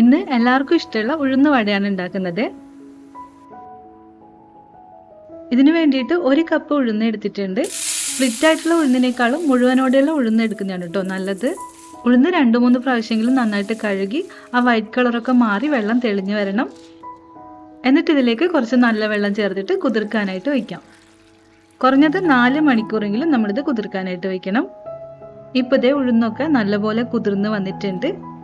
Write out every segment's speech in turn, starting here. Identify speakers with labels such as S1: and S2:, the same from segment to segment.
S1: ഇന്ന് എല്ലാവർക്കും ഇഷ്ടമുള്ള ഉഴുന്ന വടയാണ് ഉണ്ടാക്കുന്നത്. ഇതിനു വേണ്ടിയിട്ട് ഒരു കപ്പ് ഉഴുന്ന് എടുത്തിട്ടുണ്ട്. സ്പ്ലിറ്റ് ആയിട്ടുള്ള ഉഴുന്നിനേക്കാളും മുഴുവനോടെയുള്ള ഉഴുന്ന് എടുക്കുന്നതാണ് കേട്ടോ നല്ലത്. ഉഴുന്ന് രണ്ട് മൂന്ന് പ്രാവശ്യമെങ്കിലും നന്നായിട്ട് കഴുകി ആ വൈറ്റ് കളറൊക്കെ മാറി വെള്ളം തെളിഞ്ഞു വരണം. എന്നിട്ട് ഇതിലേക്ക് കുറച്ച് നല്ല വെള്ളം ചേർത്തിട്ട് കുതിർക്കാനായിട്ട് വയ്ക്കാം. കുറഞ്ഞത് നാല് മണിക്കൂറെങ്കിലും നമ്മളിത് കുതിർക്കാനായിട്ട് വയ്ക്കണം. ഇപ്പോൾ ഇതേ ഉഴുന്നൊക്കെ നല്ലപോലെ കുതിർന്ന് വന്നിട്ടുണ്ട്.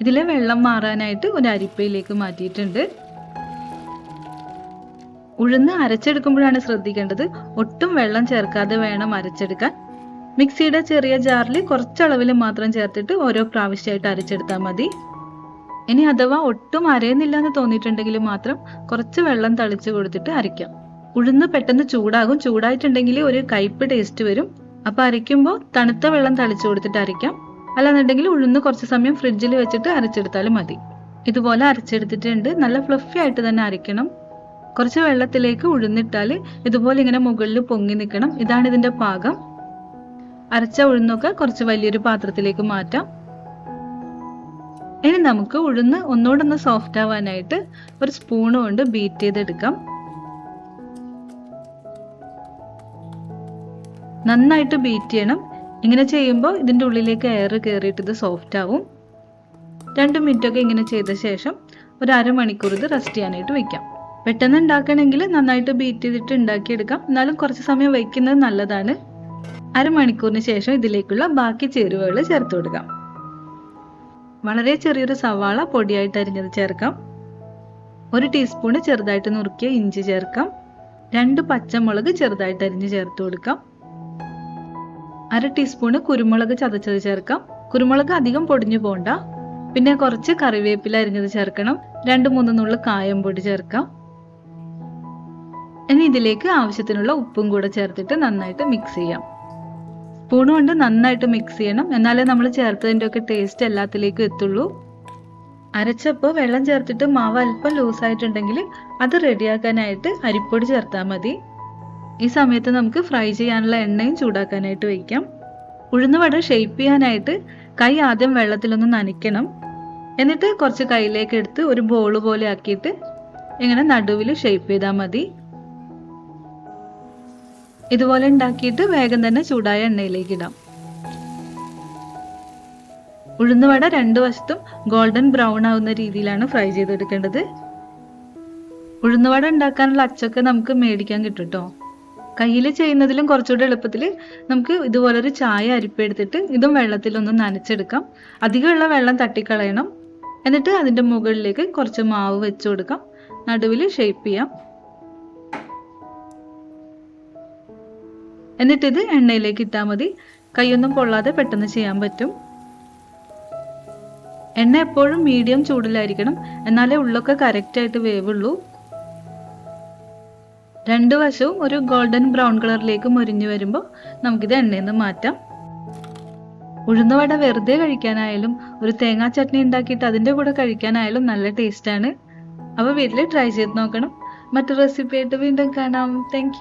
S1: ഇതിലെ വെള്ളം മാറാനായിട്ട് ഒരു അരിപ്പയിലേക്ക് മാറ്റിയിട്ടുണ്ട്. ഉഴുന്ന് അരച്ചെടുക്കുമ്പോഴാണ് ശ്രദ്ധിക്കേണ്ടത്. ഒട്ടും വെള്ളം ചേർക്കാതെ വേണം അരച്ചെടുക്കാൻ. മിക്സിയുടെ ചെറിയ ജാറിൽ കുറച്ചളവിൽ മാത്രം ചേർത്തിട്ട് ഓരോ പ്രാവശ്യമായിട്ട് അരച്ചെടുത്താൽ മതി. ഇനി അഥവാ ഒട്ടും അരയുന്നില്ല എന്ന് തോന്നിയിട്ടുണ്ടെങ്കിൽ മാത്രം കുറച്ച് വെള്ളം തളിച്ച് കൊടുത്തിട്ട് അരയ്ക്കാം. ഉഴുന്ന് പെട്ടെന്ന് ചൂടാകും. ചൂടായിട്ടുണ്ടെങ്കിൽ ഒരു കയ്പ് ടേസ്റ്റ് വരും. അപ്പൊ അരയ്ക്കുമ്പോൾ തണുത്ത വെള്ളം തളിച്ചു കൊടുത്തിട്ട് അരയ്ക്കാം. അല്ലാന്നുണ്ടെങ്കിൽ ഉഴുന്ന് കുറച്ച് സമയം ഫ്രിഡ്ജിൽ വെച്ചിട്ട് അരച്ചെടുത്താലും മതി. ഇതുപോലെ അരച്ചെടുത്തിട്ടുണ്ട്. നല്ല ഫ്ലഫി ആയിട്ട് തന്നെ അരയ്ക്കണം. കുറച്ച് വെള്ളത്തിലേക്ക് ഉഴുന്നിട്ടാൽ ഇതുപോലെ ഇങ്ങനെ മുകളിൽ പൊങ്ങി നിൽക്കണം. ഇതാണ് ഇതിന്റെ പാകം. അരച്ച ഉഴുന്നൊക്കെ കുറച്ച് വലിയൊരു പാത്രത്തിലേക്ക് മാറ്റാം. ഇനി നമുക്ക് ഉഴുന്ന് ഒന്നുകൂടൊന്ന് സോഫ്റ്റ് ആവാനായിട്ട് ഒരു സ്പൂൺ കൊണ്ട് ബീറ്റ് ചെയ്തെടുക്കാം. നന്നായിട്ട് ബീറ്റ് ചെയ്യണം. ഇങ്ങനെ ചെയ്യുമ്പോൾ ഇതിന്റെ ഉള്ളിലേക്ക് എയർ കയറിയിട്ട് ഇത് സോഫ്റ്റ് ആവും. രണ്ട് മിനിറ്റൊക്കെ ഇങ്ങനെ ചെയ്ത ശേഷം ഒരു അരമണിക്കൂർ ഇത് റെസ്റ്റ് ചെയ്യാനായിട്ട് വെക്കാം. പെട്ടെന്ന് ഉണ്ടാക്കണമെങ്കിൽ നന്നായിട്ട് ബീറ്റ് ചെയ്തിട്ട് ഉണ്ടാക്കിയെടുക്കാം. എന്നാലും കുറച്ച് സമയം വയ്ക്കുന്നത് നല്ലതാണ്. അരമണിക്കൂറിന് ശേഷം ഇതിലേക്കുള്ള ബാക്കി ചേരുവകൾ ചേർത്ത് കൊടുക്കാം. വളരെ ചെറിയൊരു സവാള പൊടിയായിട്ട് അരിഞ്ഞത് ചേർക്കാം. ഒരു ടീസ്പൂണ് ചെറുതായിട്ട് നുറുക്കിയ ഇഞ്ചി ചേർക്കാം. രണ്ട് പച്ചമുളക് ചെറുതായിട്ട് അരിഞ്ഞ് ചേർത്ത് കൊടുക്കാം. അര ടീസ്പൂണ് കുരുമുളക് ചതച്ചത് ചേർക്കാം. കുരുമുളക് അധികം പൊടിഞ്ഞു പോണ്ട. പിന്നെ കുറച്ച് കറിവേപ്പില അരിഞ്ഞത് ചേർക്കണം. രണ്ട് മൂന്ന് നുള്ളു കായം പൊടി ചേർക്കാം. ഇനി ഇതിലേക്ക് ആവശ്യത്തിനുള്ള ഉപ്പും കൂടെ ചേർത്തിട്ട് നന്നായിട്ട് മിക്സ് ചെയ്യാം. സ്പൂൺ കൊണ്ട് നന്നായിട്ട് മിക്സ് ചെയ്യണം. എന്നാലേ നമ്മൾ ചേർത്തതിന്റെ ഒക്കെ ടേസ്റ്റ് എല്ലാത്തിലേക്കും എത്തുള്ളൂ. അരച്ചപ്പോൾ വെള്ളം ചേർത്തിട്ട് മാവ് അല്പം ലൂസായിട്ടുണ്ടെങ്കിൽ അത് റെഡിയാക്കാനായിട്ട് അരിപ്പൊടി ചേർത്താൽ മതി. ഈ സമയത്ത് നമുക്ക് ഫ്രൈ ചെയ്യാനുള്ള എണ്ണയും ചൂടാക്കാനായിട്ട് വയ്ക്കാം. ഉഴുന്നുവട ഷേപ്പ് ചെയ്യാനായിട്ട് കൈ ആദ്യം വെള്ളത്തിലൊന്ന് നനയ്ക്കണം. എന്നിട്ട് കുറച്ച് കയ്യിലേക്ക് എടുത്ത് ഒരു ബോൾ പോലെ ആക്കിയിട്ട് ഇങ്ങനെ നടുവിൽ ഷേപ്പ് ചെയ്താൽ മതി. ഇതുപോലെ ഉണ്ടാക്കിയിട്ട് വേഗം തന്നെ ചൂടായ എണ്ണയിലേക്ക് ഇടാം. ഉഴുന്നുവട രണ്ട് വശത്തും ഗോൾഡൻ ബ്രൗൺ ആവുന്ന രീതിയിലാണ് ഫ്രൈ ചെയ്തെടുക്കേണ്ടത്. ഉഴുന്നുവട ഉണ്ടാക്കാനുള്ള അച്ചൊക്കെ നമുക്ക് മേടിക്കാൻ കിട്ടും കേട്ടോ കയ്യിൽ ചെയ്യുന്നതിലും കുറച്ചുകൂടെ എളുപ്പത്തിൽ നമുക്ക് ഇതുപോലെ ഒരു ചായ അരിപ്പെടുത്തിട്ട് ഇതും വെള്ളത്തിലൊന്ന് നനച്ചെടുക്കാം. അധികമുള്ള വെള്ളം തട്ടിക്കളയണം. എന്നിട്ട് അതിന്റെ മുകളിലേക്ക് കുറച്ച് മാവ് വെച്ച് കൊടുക്കാം. നടുവിൽ ഷേപ്പ് ചെയ്യാം. എന്നിട്ടിത് എണ്ണയിലേക്ക് ഇട്ടാൽ മതി. കൈയൊന്നും പൊള്ളാതെ പെട്ടെന്ന് ചെയ്യാൻ പറ്റും. എണ്ണ എപ്പോഴും മീഡിയം ചൂടിലായിരിക്കണം. എന്നാലേ ഉള്ളൊക്കെ കറക്റ്റായിട്ട് വേവുള്ളൂ. രണ്ട് വശവും ഒരു ഗോൾഡൻ ബ്രൗൺ കളറിലേക്ക് മുരിഞ്ഞു വരുമ്പോൾ നമുക്കിത് എണ്ണയിൽ നിന്ന് മാറ്റാം ഉഴുന്നുവട വെറുതെ കഴിക്കാനായാലും ഒരു തേങ്ങാ ചട്നി ഉണ്ടാക്കിയിട്ട് അതിന്റെ കൂടെ കഴിക്കാനായാലും നല്ല ടേസ്റ്റാണ് അപ്പോൾ വീട്ടിൽ ട്രൈ ചെയ്ത് നോക്കണം. മറ്റു റെസിപ്പി ആയിട്ട് വീണ്ടും കാണാം. താങ്ക്